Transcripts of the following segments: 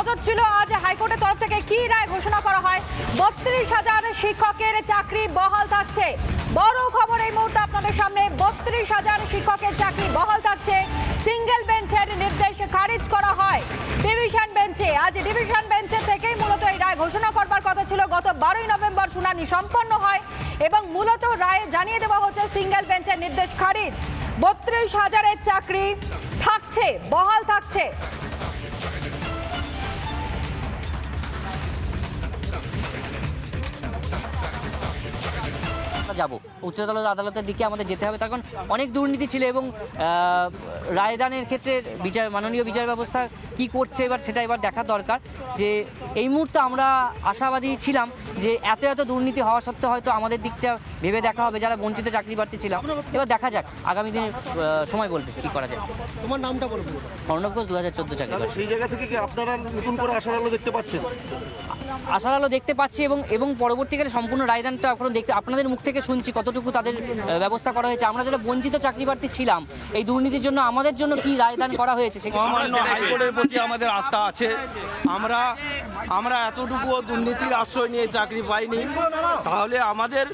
নজর ছিল আজ হাইকোর্টের তরফ থেকে। কি রায় ঘোষণা করা হয়? বত্রিশ হাজার শিক্ষকের চাকরি বহাল থাকছে। বড় খবর এই মুহূর্তে আপনাদের সামনে। বত্রিশ হাজার শিক্ষকের চাকরি বহাল থাকছে। সিঙ্গেল বেঞ্চের নির্দেশ খারিজ করা হয় ডিভিশন বেঞ্চে। আজ ডিভিশন বেঞ্চে থেকেই মূলত এই রায় ঘোষণা করবার কথা ছিল। গত বারোই নভেম্বর শুনানি সম্পন্ন হয় এবং মূলত রায়ে জানিয়ে দেওয়া হচ্ছে সিঙ্গেল বেঞ্চের নির্দেশ খারিজ। বত্রিশ হাজারের চাকরি থাকছে, বহাল থাকছে। যাব। উচ্চতর আদালতের দিকে আমাদের যেতে হবে। তখন অনেক দুর্নীতি ছিল এবং রায়দানের ক্ষেত্রে বিচার মাননীয় বিচার ব্যবস্থা কি করছে এবার সেটা এবার দেখা দরকার। যে এই মুহূর্তে আমরা আশাবাদী ছিলাম যে এত এত দুর্নীতি হওয়া সত্ত্বেও হয়তো আমাদের দিকটা ভেবে দেখা হবে যারা বঞ্চিত চাকরি প্রার্থী ছিলাম। এবার দেখা যাক আগামী দিনে সময় বলবে কি করা যায়। তোমার নামটা বলব অর্ণব ঘোষ দু হাজার চোদ্দ চাকরি করে সেই জায়গা থেকে কি আপনারা নতুন করে আশার আলো দেখতে পাচ্ছেন? আশার আলো দেখতে পাচ্ছি এবং এবং পরবর্তীকালে সম্পূর্ণ রায়দানটা এখন দেখতে আপনাদের মুখ থেকে শুনছি কতটুকু তাদের ব্যবস্থা করা হয়েছে। আমরা যারা বঞ্চিত চাকরি প্রার্থী ছিলাম এই দুর্নীতির জন্য আমাদের জন্য কি রায়দান করা হয়েছে সেটা মহামান্য হাইকোর্টের প্রতি আমাদের আস্থা আছে। আমরা আমরা এতটুকুও দুর্নীতির আশ্রয় নিয়ে চাকরি পাইনি। তাহলে আমাদের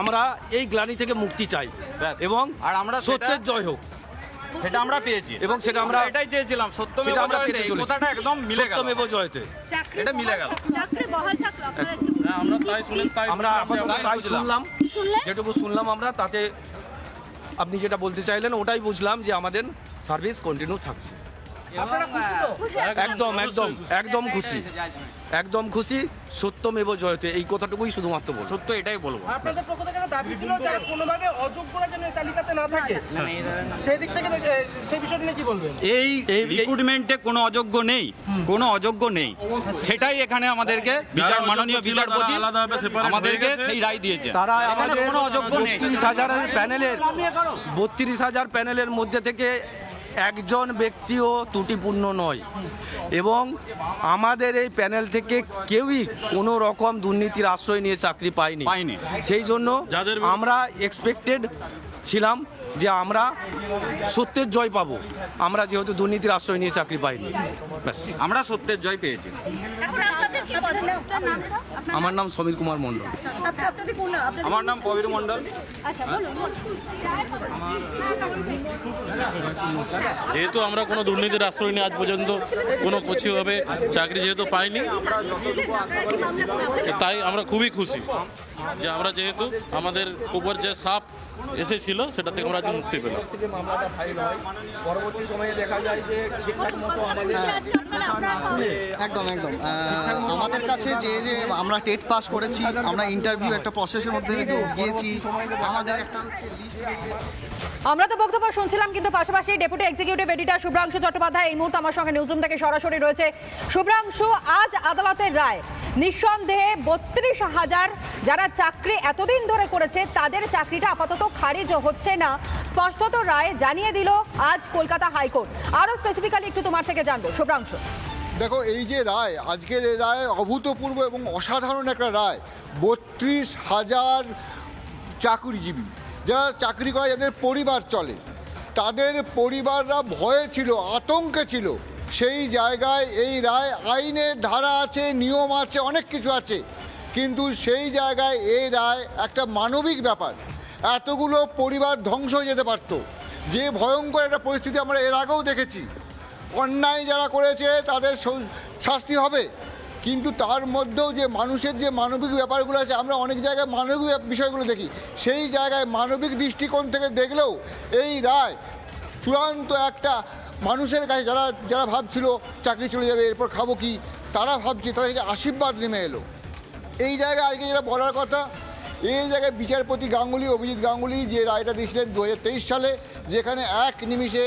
আমরা এই গ্লানি থেকে মুক্তি চাই। এবং আর আমরা সত্যের জয় হোক। সেটা আমরা পেয়েছি। এবং সেটা আমরা- এটাই চেয়েছিলাম সত্য সেটা আমরা পেতে চলেছি। কথাটা একদম মিলে গেল। সত্যমেব জয়তে। এটা মিলে গেল। আমরা তাই শুনে তাই আমরা আপাতত তাই তাই শুনলাম। যেটুকু শুনলাম আমরা তাতে আপনি যেটা বলতে চাইলেন ওটাই বুঝলাম যে আমাদের সার্ভিস কন্টিনিউ থাকছে। একদম একদম একদম খুশি। একদম খুশি সত্যমেব জয়তে এই কথাটুকুই শুধুমাত্র বল সত্য এটাই বলব। আপনাদের পক্ষ থেকে একটা দাবি ছিল যারা কোনোভাবে অযোগ্যরা যেন এই তালিকাতে না থাকে। সেই দিক থেকে সেই বিষয়টা নিয়ে কি বলবেন? এই রিক্রুটমেন্টে কোনো অযোগ্য নেই কোনো অযোগ্য নেই। সেটাই এখানে আমাদেরকে বিচার মাননীয় বিচারপতি আমাদেরকে সেই রায় দিয়েছে। তারা এখানে আমাদের কোনো অযোগ্য নেই। হাজারের প্যানেলের বত্রিশ হাজার প্যানেলের মধ্যে থেকে একজন ব্যক্তিও ত্রুটিপূর্ণ নয়। এবং আমাদের এই প্যানেল থেকে কেউই কোনো রকম দুর্নীতির আশ্রয় নিয়ে চাকরি পায়নি। পায়নি। সেই জন্য আমরা এক্সপেক্টেড ছিলাম যে আমরা সত্যের জয় পাবো। আমরা যেহেতু দুর্নীতির আশ্রয় নিয়ে চাকরি পাইনি। ব্যাস। আমরা সত্যের জয় পেয়েছি। আমার নাম সমীর কুমার মন্ডল আমার নাম কবির মণ্ডল। যেহেতু আমরা কোনো দুর্নীতির আশ্রয় নিয়ে আজ পর্যন্ত, কোনো কচিভাবে চাকরি যেহেতু পাইনি, তাই আমরা খুবই খুশি। যে আমরা যেহেতু আমাদের উপর যে সাপ এসেছিল সেটা থেকে আমরা আজ মুক্তি পেলাম। মামলাটা ফাইল হয় পরবর্তী সময়ে দেখা যায় যে ঠিকঠাক মতো আমাদের একদম। একদম আমাদের কাছে যে যে আমরা টেট পাস করেছি আমরা ইন্টারভিউ একটা প্রসেসের মধ্যে গিয়েছি। আমাদের একটা আমরা তো বক্তব্য শুনছিলাম কিন্তু পাশাপাশি deputy executive editor Shubhranshu Chattopadhyay এই মুহূর্তে আমার সঙ্গে নিউজরুম থেকে সরাসরি রয়েছে। শুভ্রাংশু আজ আদালতের রায়। নিঃসন্দেহে বত্রিশ হাজার যারা চাকরি এতদিন ধরে করেছে, তাদের চাকরিটা আপাতত খারিজ হচ্ছে না। স্পষ্টত রায় জানিয়ে দিল আজ কলকাতা হাইকোর্ট। আরও স্পেসিফিক্যালি একটু তোমার থেকে জানব। শুভ্রাংশু। দেখো, এই যে রায়, আজকের এই রায় অভূতপূর্ব এবং অসাধারণ একটা রায়। বত্রিশ হাজার চাকরিজীবী, যারা চাকরি করে, যাদের পরিবার চলে, তাদের পরিবাররা ভয়ে ছিল, আতঙ্কে ছিল। সেই জায়গায় এই রায় আইনের ধারা আছে, নিয়ম আছে, অনেক কিছু আছে। কিন্তু সেই জায়গায় এই রায় একটা মানবিক ব্যাপার। এতগুলো পরিবার ধ্বংস হয়ে যেতে পারতো। যে ভয়ঙ্কর একটা পরিস্থিতি আমরা এর আগেও দেখেছি। অন্যায় যারা করেছে তাদের শাস্তি হবে। কিন্তু তার মধ্যেও যে মানুষের যে মানবিক ব্যাপারগুলো আছে, আমরা অনেক জায়গায় মানবিক বিষয়গুলো দেখি। সেই জায়গায় মানবিক দৃষ্টিকোণ থেকে দেখলেও এই রায় চূড়ান্ত একটা মানুষের কাছে যারা যারা ভাবছিল চাকরি চলে যাবে, এরপর খাব কি, তারা ভাবছে তাদের কাছে আশীর্বাদ নেমে এলো। এই জায়গায় আজকে যেটা বলার কথা এই জায়গায় বিচারপতি গাঙ্গুলি অভিজিৎ গাঙ্গুলি যে রায়টা দিয়েছিলেন দু হাজার তেইশ সালে যেখানে এক নিমিষে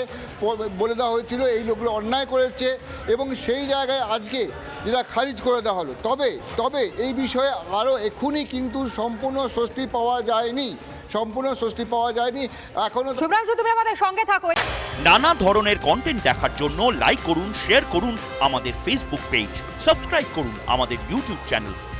বলে দেওয়া হয়েছিল এই লোকগুলো অন্যায় করেছে এবং সেই জায়গায় আজকে যেটা খারিজ করে দেওয়া হলো। তবে তবে এই বিষয়ে আরও এক্ষুনি কিন্তু সম্পূর্ণ স্বস্তি পাওয়া যায়নি সম্পূর্ণ স্বস্তি পাওয়া যায়নি। এখনও শুভ্রাংশু তুমি আমাদের সঙ্গে থাকো। নানা ধরনের কন্টেন্ট দেখার জন্য লাইক করুন শেয়ার করুন আমাদের ফেসবুক পেজ সাবস্ক্রাইব করুন আমাদের ইউটিউব চ্যানেল